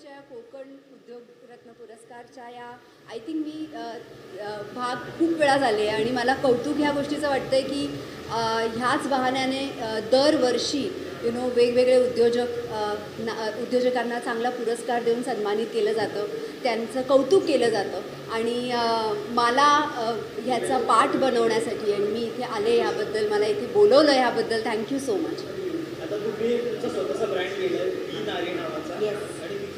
लिफ्टच्या कोकण उद्योग रत्न पुरस्कारच्या या आय थिंक मी भाग खूप वेळा झाले आणि मला कौतुक ह्या गोष्टीचं वाटतं आहे की ह्याच बहाण्याने अ, दरवर्षी यु नो वेगवेगळे उद्योजक ना उद्योजकांना चांगला पुरस्कार देऊन सन्मानित केलं जातं त्यांचं कौतुक केलं जातं आणि मला ह्याचा पाठ बनवण्यासाठी आणि मी इथे आले ह्याबद्दल मला इथे बोलवलं ह्याबद्दल थँक्यू सो मच आता तुम्ही स्वतःचा ब्रँड केलाय बी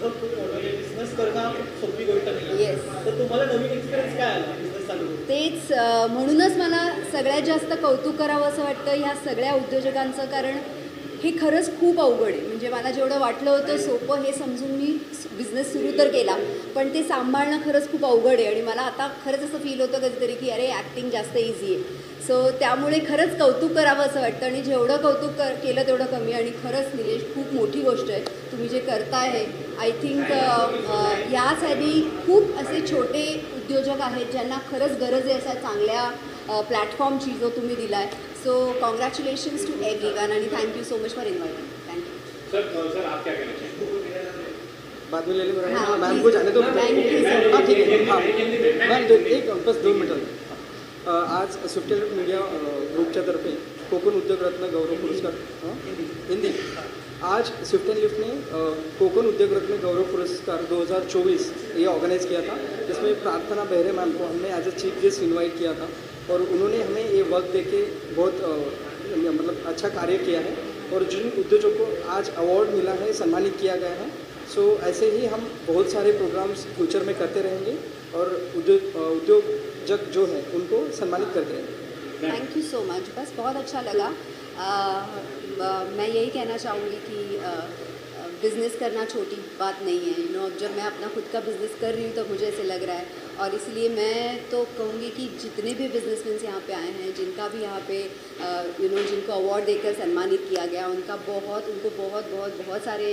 बिझनेस करणं सोपी गोष्ट नाही. तर तुम्हाला नवीन एक्सपिरियन्स काय आला बिझनेस चालू करून? तेच म्हणूनच मला सगळ्यात जास्त कौतुक करावं असं वाटतं ह्या सगळ्या उद्योजकांचं. कारण हे खरंच खूप अवघड आहे. म्हणजे मला जेवढं वाटलं होतं सोपं हे समजून मी बिझनेस सुरू तर केला पण ते सांभाळणं खरंच खूप अवघड आहे. आणि मला आता खरंच असं फील होतं कधीतरी की अरे ॲक्टिंग जास्त इझी आहे. सो त्यामुळे खरंच कौतुक करावं असं वाटतं. आणि जेवढं कौतुक कर केलं तेवढं कमी. आणि खरंच निलेश खूप मोठी गोष्ट आहे. तुम्ही जे करताय हे आय थिंक याच आधी खूप असे छोटे उद्योजक आहेत ज्यांना खरंच गरज आहे असा चांगल्या प्लॅटफॉर्मची जो तुम्ही दिलाय. So congratulations to every one आणि thank you so much for inviting thank you आज स्विफ्टेल मीडिया ग्रुपच्या तर्फे कोकण उद्योग रत्न गौरव पुरस्कार? हिंदी। आज स्विफ्ट एंड लिफ्ट ने कोकन उद्योग रत्न गौरव पुरस्कार 2024 ये ऑर्गेनाइज किया था जिसमें प्रार्थना बहरे मैम को हमने as a chief guest invite KIA था और उन्होंने हमें ये वर्क दे के बहुत मतलब अच्छा कार्य किया है और जिन उद्योजकों को आज अवार्ड मिला है सम्मानित किया गया है सो ऐसे ही हम बहुत सारे प्रोग्राम्स फ्यूचर में करते रहेंगे और उद्योग उद्योजक जो है उनको सम्मानित करते रहेंगे थैंक यू सो मच बस बहुत अच्छा लगा। अ, म- यही कहना चाहूँगी कि बिज़नेस करना छोटी बात नहीं है यू नो जब मैं अपना खुद का बिज़नेस कर रही हूँ तो मुझे ऐसे लग रहा है। और इसलिए मैं तो कहूँगी कि जितने भी बिजनेसमैन यहाँ पे आए हैं जिनका भी यहाँ पे यू नो जिनको अवार्ड देकर सम्मानित किया गया उनका बहुत उनको बहुत बहुत बहुत सारे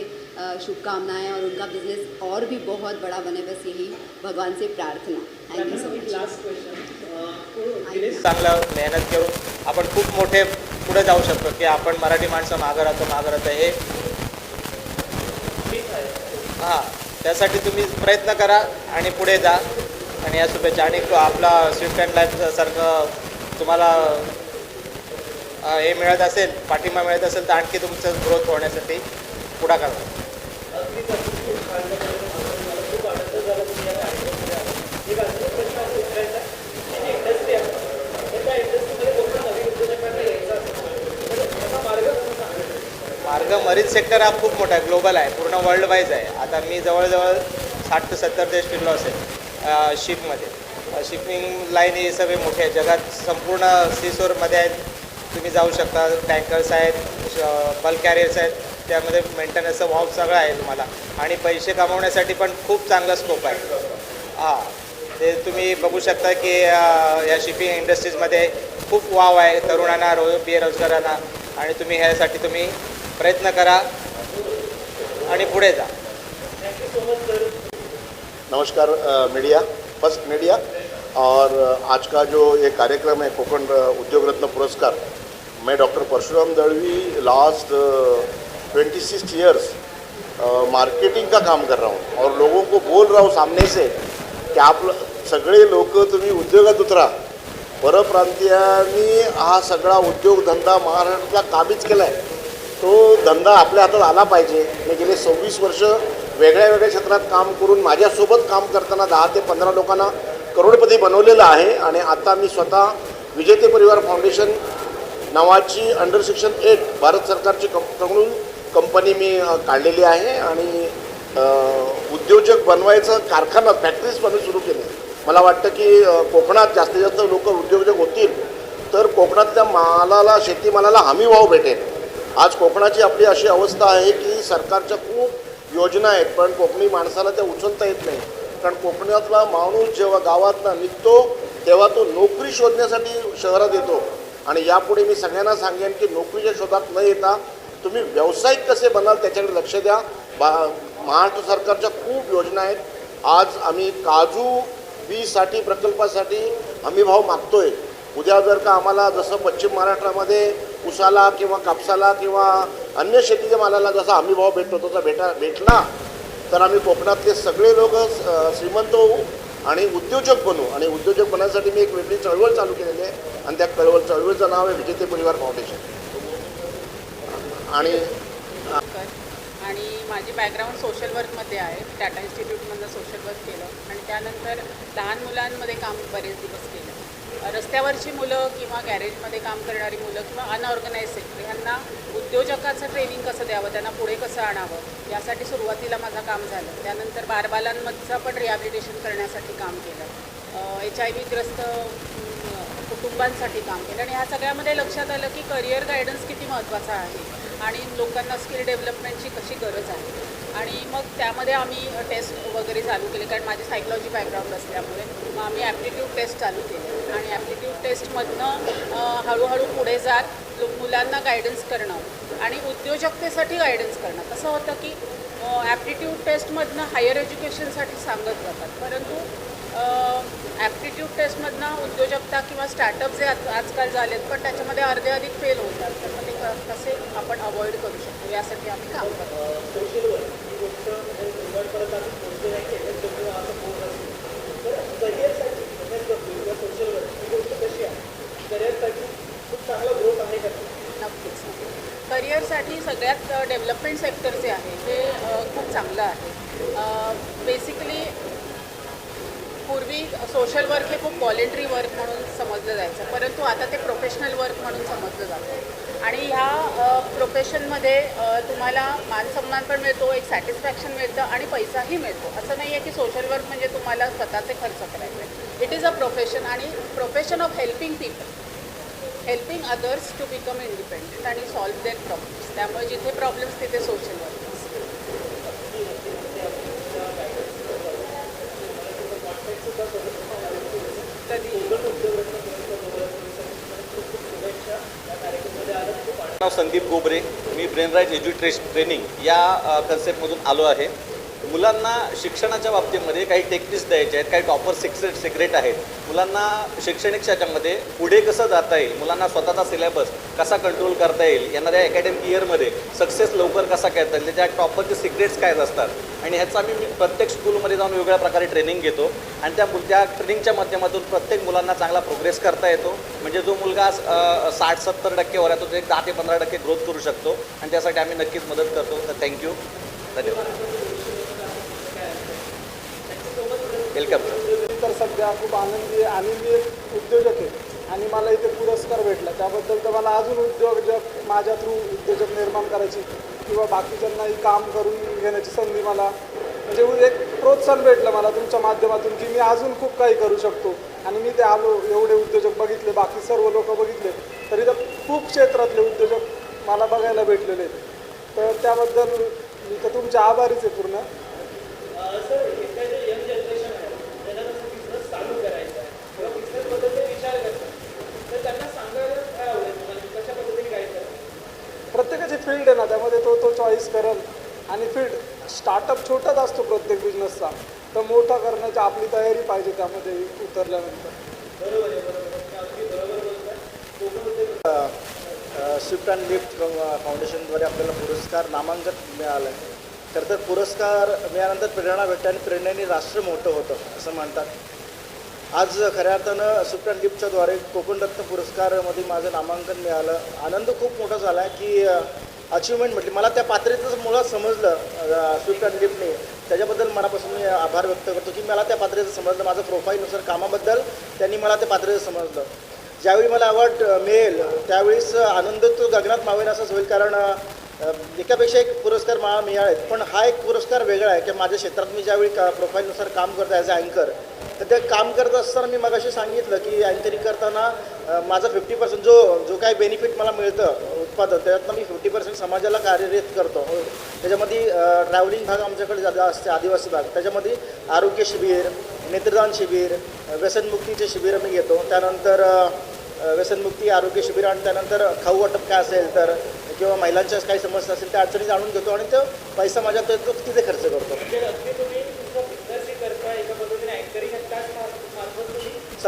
शुभकामनाएँ और उनका बिज़नेस और भी बहुत बड़ा बने बस यही भगवान से प्रार्थना। Thank you so much last question Dinesh चांगलं मेहनत करून आपण खूप मोठे पुढे जाऊ शकतो की आपण मराठी माणसं मागं राहतो मागं राहतो हे. हां त्यासाठी तुम्ही प्रयत्न करा आणि पुढे जा. आणि या शुभेच्छा. आणि आपला स्विफ्ट अँड लाईफसारखं तुम्हाला हे मिळत असेल पाठिंबा मिळत असेल तर आणखी तुमचं ग्रोथ होण्यासाठी पुढाकार करा. मार्ग मरीज सेक्टर हा खूप मोठा आहे ग्लोबल आहे पूर्ण वर्ल्ड वाईज आहे. आता मी जवळजवळ साठ ते सत्तर देश फिरलो असेल शिपमध्ये शिपिंग लाईन हे सगळे मोठे आहे जगात संपूर्ण सीसोरमध्ये आहेत. तुम्ही जाऊ शकता टँकर्स आहेत बल्क कॅरियर्स आहेत. त्यामध्ये मेंटेनन्सचं वाव सगळं आहे तुम्हाला. आणि पैसे कमवण्यासाठी पण खूप चांगला स्कोप आहे. हां. ते तुम्ही बघू शकता की या शिपिंग इंडस्ट्रीजमध्ये खूप वाव आहे. तरुणांना रो बेरोजगारांना. आणि तुम्ही ह्यासाठी तुम्ही प्रयत्न करा आणि पुढे जा. नमस्कार मीडिया फर्स्ट मीडिया और आज का जो ये कार्यक्रम है कोकण उद्योग रत्न पुरस्कार मैं doctor Parshuram Dalvi last twenty six years marketing का काम कर रहा हूँ और लोगों को बोल रहा हूँ सामने से की आप सगळे लोक तुम्ही उद्योगात उतरा. परप्रांतीयांनी हा सगळा उद्योगधंदा महाराष्ट्रातला काबीज केला आहे तो धंदा आपल्या हातात आला पाहिजे. मी गेले सव्वीस वर्ष वेगळ्या वेगळ्या क्षेत्रात काम करून माझ्यासोबत काम करताना दहा ते पंधरा लोकांना करोडपती बनवलेलं आहे आणि आता मी स्वतः विजेते परिवार फाउंडेशन नावाची अंडर सेक्शन एट भारत सरकारची कंपकडून कंपनी मी काढलेली आहे आणि उद्योजक बनवायचं कारखाना फॅक्टरीज पण सुरू केले मला वाटतं की कोकणात जास्तीत जास्त लोक उद्योजक होतील तर कोकणातल्या मालाला शेतीमालाला हमी भाव भेटेल. आज कोकणाची आपली अशी अवस्था आहे की सरकारच्या खूप योजना आहेत पण कोकणी माणसाला त्या उचलता येत नाही. कारण कोकणातला माणूस जेव्हा गावातनं निघतो तेव्हा तो नोकरी शोधण्यासाठी शहरात येतो. आणि यापुढे मी सगळ्यांना सांगेन की नोकरीच्या शोधात न येता तुम्ही व्यावसायिक कसे बनाल त्याच्याकडे लक्ष द्या. बा महाराष्ट्र सरकारच्या खूप योजना आहेत. आज आम्ही काजू बीसाठी प्रकल्पासाठी हमीभाव मागतो मागतोय. उद्या जर का आम्हाला जसं पश्चिम महाराष्ट्रामध्ये उसाला किंवा कापसाला किंवा अन्य शेतीच्या मालाला जसा हमी भाव भेटतो तसा भेटा भेटला तर आम्ही कोकणातले सगळे लोक श्रीमंत होऊ आणि उद्योजक बनू. आणि उद्योजक बनण्यासाठी मी एक वेगळी चळवळ चालू केलेली आहे आणि त्या चळवळ चळवळीचं नाव आहे विजेते परिवार फाउंडेशन. आणि आणि माझी बॅकग्राऊंड सोशल वर्कमध्ये आहे. टाटा इन्स्टिट्यूटमधनं सोशल वर्क केलं. आणि त्यानंतर लहान मुलांमध्ये काम बरेच दिवस केलं. रस्त्यावरची मुलं किंवा गॅरेजमध्ये काम करणारी मुलं किंवा अनऑर्गनाईज सेक्टर ह्यांना उद्योजकाचं ट्रेनिंग कसं द्यावं? त्यांना पुढे कसं आणावं? यासाठी सुरुवातीला माझं काम झालं. त्यानंतर बारबालांमधचं पण रिहॅबिलिटेशन करण्यासाठी काम केलं. एच आय व्हीग्रस्त कुटुंबांसाठी काम केलं. आणि ह्या सगळ्यामध्ये लक्षात आलं की करिअर गायडन्स किती महत्त्वाचा आहे. आणि लोकांना स्किल डेव्हलपमेंटची कशी गरज आहे. आणि मग त्यामध्ये आम्ही टेस्ट वगैरे चालू केले कारण माझी सायकॉलॉजी बॅकग्राऊंड असल्यामुळे मग आम्ही ॲप्टिट्यूड टेस्ट चालू केले. आणि ॲप्टिट्यूड टेस्टमधनं हळूहळू पुढे जात लो- मुलांना गायडन्स करणं आणि उद्योजकतेसाठी गायडन्स करणं. कसं होतं की ॲप्टिट्यूड टेस्टमधनं हायर एज्युकेशनसाठी सांगत जातात. परंतु ॲप्टिट्यूड टेस्टमधनं उद्योजकता किंवा स्टार्टअप जे आज आजकाल झालेत पण त्याच्यामध्ये अर्धे अधिक फेल होतात. तर मग ते क- कसे आपण अवॉइड करू शकतो? यासाठी आम्ही काम करतो. सोशल वर्क ही गोष्ट उघडपडत आम्ही पोहोचले नाही केलं तर असं होत असेल तर करिअरसाठी एम एस डब्ल्यू किंवा सोशल वर्क ही गोष्ट कशी आहे? करिअरसाठी खूप चांगला ग्रोथ आहे का? नक्कीच करिअरसाठी सगळ्यात डेव्हलपमेंट सेक्टर जे आहे हे अ, खूप चांगलं आहे. पूर्वी सोशल वर्क हे खूप व्हॉलेंटरी वर्क म्हणून समजलं जायचं. परंतु आता ते प्रोफेशनल वर्क म्हणून समजलं जातं. आणि ह्या प्रोफेशनमध्ये तुम्हाला मानसन्मान पण मिळतो एक सॅटिस्फॅक्शन मिळतं आणि पैसाही मिळतो. असं नाही आहे की सोशल वर्क म्हणजे तुम्हाला स्वतःचे खर्च करायचे. इट इज अ प्रोफेशन आणि profession of helping people helping others to become independent आणि सॉल्व देअर प्रॉब्लेम्स त्यामुळे जिथे प्रॉब्लेम्स तिथे सोशल वर्क नाव संदीप गोबरे. मी ब्रेनराईट एज्युट्रेश ट्रेनिंग या कन्सेप्टमधून आलो आहे. मुलांना शिक्षणाच्या बाबतीमध्ये काही टेक्निक्स द्यायचे आहेत काही टॉपर सिक्रेट सिक्रेट आहेत. मुलांना शैक्षणिक क्षेत्रामध्ये पुढे कसं जाता येईल मुलांना स्वतःचा सिलेबस कसा कंट्रोल करता येईल येणाऱ्या अकॅडमिक इयरमध्ये सक्सेस लवकर कसा करता येईल त्याच्या टॉपरचे सिक्रेट्स काय असतात? आणि ह्याचं आम्ही प्रत्येक स्कूलमध्ये जाऊन वेगळ्या प्रकारे ट्रेनिंग घेतो. आणि त्या त्या ट्रेनिंगच्या माध्यमातून प्रत्येक मुलांना चांगला प्रोग्रेस करता येतो. म्हणजे जो मुलगा साठ सत्तर टक्केवर आहे तो एक दहा ते पंधरा टक्के ग्रोथ करू शकतो. आणि त्यासाठी आम्ही नक्कीच मदत करतो. तर थँक्यू धन्यवाद. वेलकम. तर सध्या खूप आनंदी आहे आणि मी एक उद्योजक आहे. आणि मला इथे पुरस्कार भेटला. त्याबद्दल तर मला अजून उद्योजक माझ्या थ्रू उद्योजक निर्माण करायची किंवा बाकीच्यांनाही काम करून घेण्याची संधी मला म्हणजे एक प्रोत्साहन भेटलं मला तुमच्या माध्यमातून की मी अजून खूप काही करू शकतो. आणि मी ते आलो एवढे उद्योजक बघितले बाकी सर्व लोक बघितले. तरी तर खूप क्षेत्रातले उद्योजक मला बघायला भेटलेले आहेत. तर त्याबद्दल मी तर तुमचे आभारीच आहे पूर्ण सर इथल्या जे यंग जनरेशन आहे त्यांना जसं बिझनेस चालू करायचा आहे किंवा बिझनेसबद्दल ते विचार करतात तर त्यांना सांगायला काय आवडेल तुम्हाला कशा पद्धतीने गाईड करतात प्रत्येकाची फील्ड आहे ना त्यामध्ये तो तो चॉईस करेल. आणि फील्ड स्टार्टअप छोटाच असतो प्रत्येक बिझनेसचा तर मोठा करण्याची आपली तयारी पाहिजे त्यामध्ये उतरल्यानंतर. स्विफ्ट अँड लिफ्ट फाउंडेशनद्वारे आपल्याला पुरस्कार नामांकन मिळालं तर खरं तर पुरस्कार मिळाल्यानंतर प्रेरणा भेटते आणि प्रेरणेने राष्ट्र मोठं होतं असं म्हणतात. आज खऱ्या अर्थानं स्विफ्ट अँड लिफ्टच्याद्वारे कोकणरत्न पुरस्कारमध्ये माझं नामांकन मिळालं. आनंद खूप मोठा झाला आहे की अचिव्हमेंट म्हटली. मला त्या पात्रतेचं मुळात समजलं स्विफ्ट लिफ्टने त्याच्याबद्दल मनापासून मी आभार व्यक्त करतो की मला त्या पात्रेचं समजलं. माझं प्रोफाईलनुसार कामाबद्दल त्यांनी मला त्या पात्रेचं समजलं. ज्यावेळी मला अवॉर्ड मिळेल त्यावेळेस आनंद तो गगनात मावेन असंच होईल कारण एकापेक्षा एक पुरस्कार मला मिळालेत. पण हा एक पुरस्कार वेगळा आहे की माझ्या क्षेत्रात मी ज्यावेळी का प्रोफाईलनुसार काम करतो ॲज अ अँकर तर ते काम करत असताना मी मगाशी सांगितलं की अँकरिंग करताना माझा फिफ्टी पर्सेंट जो जो काही बेनिफिट मला मिळतं उत्पादन त्यातनं मी फिफ्टी पर्सेंट समाजाला कार्यरत करतो. त्याच्यामध्ये ट्रॅव्हलिंग भाग आमच्याकडे जादा असते आदिवासी भाग. त्याच्यामध्ये आरोग्य शिबिर नेत्रदान शिबिर व्यसनमुक्तीचे शिबिर मी घेतो. त्यानंतर व्यसनमुक्ती आरोग्य शिबिर आणि त्यानंतर खाऊ वाटप काय असेल तर किंवा महिलांच्या काही समस्या असेल त्या अडचणी जाणून घेतो आणि तो पैसा माझ्या तो तो तिथे खर्च करतो. म्हणजे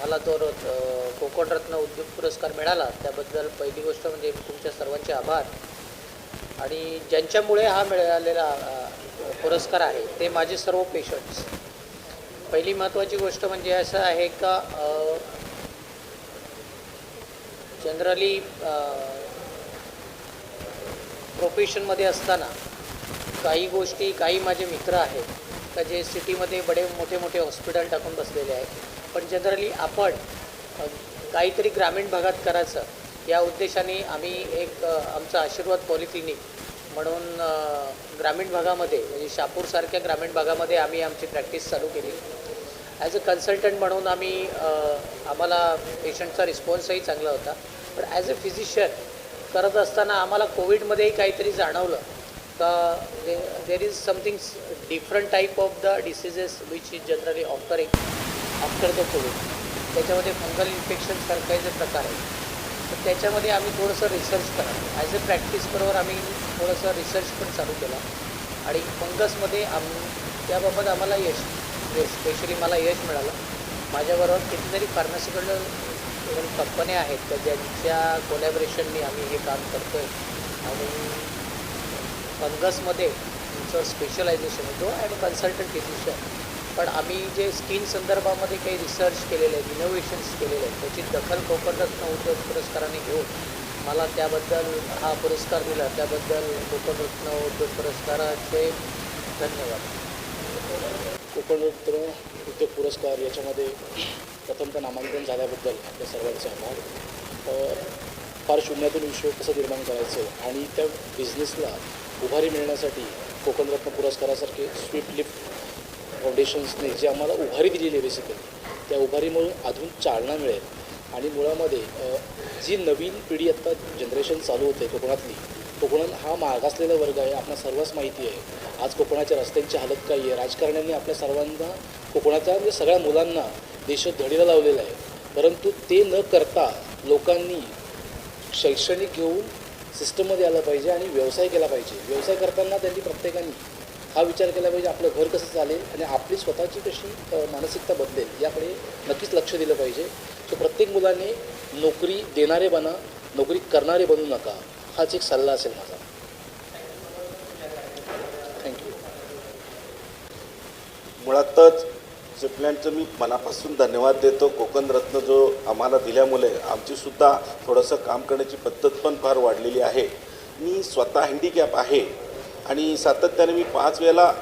मला तो र- कोकणरत्न उद्योग पुरस्कार मिळाला. त्याबद्दल पहिली गोष्ट म्हणजे तुमच्या सर्वांचे आभार. आणि ज्यांच्यामुळे हा मिळालेला पुरस्कार आहे ते माझे सर्व पेशंट्स. पहिली महत्त्वाची गोष्ट म्हणजे असं आहे का जनरली प्रोफेशनमध्ये असताना काही गोष्टी काही माझे मित्र आहेत का जे सिटीमध्ये बडे मोठे मोठे हॉस्पिटल टाकून बसलेले आहेत. पण जनरली आपण काहीतरी ग्रामीण भागात करायचं या उद्देशाने आम्ही एक आमचा आमचं आशीर्वाद पॉलिक्लिनिक म्हणून ग्रामीण भागामध्ये म्हणजे शापूरसारख्या ग्रामीण भागामध्ये आम्ही आमची प्रॅक्टिस चालू केली. ॲज अ कन्सल्टंट म्हणून आम्ही आम्हाला पेशंटचा रिस्पॉन्सही चांगला होता. पण ॲज अ फिजिशियन करत असताना आम्हाला कोविडमध्येही काहीतरी जाणवलं. का there is something different type of the diseases which is generally offering after the COVID त्याच्यामध्ये फंगल इन्फेक्शनसारखे जे प्रकार आहेत तर त्याच्यामध्ये आम्ही थोडंसं रिसर्च करा ॲज अ प्रॅक्टिसबरोबर आम्ही थोडंसं रिसर्च पण चालू केला. आणि फंगसमध्ये आम त्याबाबत आम्हाला यश स्पेशली मला यश मिळालं. माझ्याबरोबर कितीतरी फार्मसिकल कंपन्या आहेत त्या ज्यांच्या कोलॅबरेशननी आम्ही हे काम करतो आहे आणि फंगसमध्ये तुमचं स्पेशलायझेशन होतो आणि कन्सल्टंट फिजिशियन पण आम्ही जे स्किन संदर्भामध्ये काही रिसर्च केलेले आहेत इनोव्हेशन्स केलेले आहेत त्याची दखल कोकणरत्न उद्योग पुरस्काराने घेऊन मला त्याबद्दल हा पुरस्कार दिला. त्याबद्दल कोकणरत्न उद्योग पुरस्काराचे धन्यवाद. कोकणरत्न उद्योग पुरस्कार याच्यामध्ये प्रथमतः नामांकन झाल्याबद्दल आपल्या सर्वांचे आभार. फार शून्यातून विश्व कसं निर्माण करायचं आणि त्या बिझनेसला उभारी मिळण्यासाठी कोकणरत्न पुरस्कारासारखे स्वीट लिफ्ट फाउंडेशन्सने जे आम्हाला उभारी दिलेली आहे बेसिकली त्या उभारीमुळे अजून चालना मिळेल. आणि मुळामध्ये जी नवीन पिढी आत्ता जनरेशन चालू होते कोकणातली कोकणात हा मागासलेला वर्ग आहे आपल्या सर्वच माहिती आहे. आज कोकणाच्या रस्त्यांची हालत काय आहे? राजकारण्यांनी आपल्या सर्वांना कोकणाच्या म्हणजे सगळ्या मुलांना देशात धडीला लावलेला आहे. परंतु ते न करता लोकांनी शैक्षणिक घेऊन सिस्टममध्ये आलं पाहिजे आणि व्यवसाय केला पाहिजे. व्यवसाय करताना त्यांनी प्रत्येकाने हा विचार केला पाहिजे आपलं घर कसं चालेल आणि आपली स्वतःची कशी मानसिकता बदलेल याकडे नक्कीच लक्ष दिलं पाहिजे. सो प्रत्येक मुलाने नोकरी देणारे बना नोकरी करणारे बनू नका हाच एक सल्ला असेल माझा. थँक्यू मुळातच चिपल्यांचं मी मनापासून धन्यवाद देतो. कोकण रत्न जो आम्हाला दिल्यामुळे आमचीसुद्धा थोडंसं काम करण्याची पद्धत पण फार वाढलेली आहे. मी स्वतः हँडिकॅप आहे आणि सातत्याने मी पाच वेळेला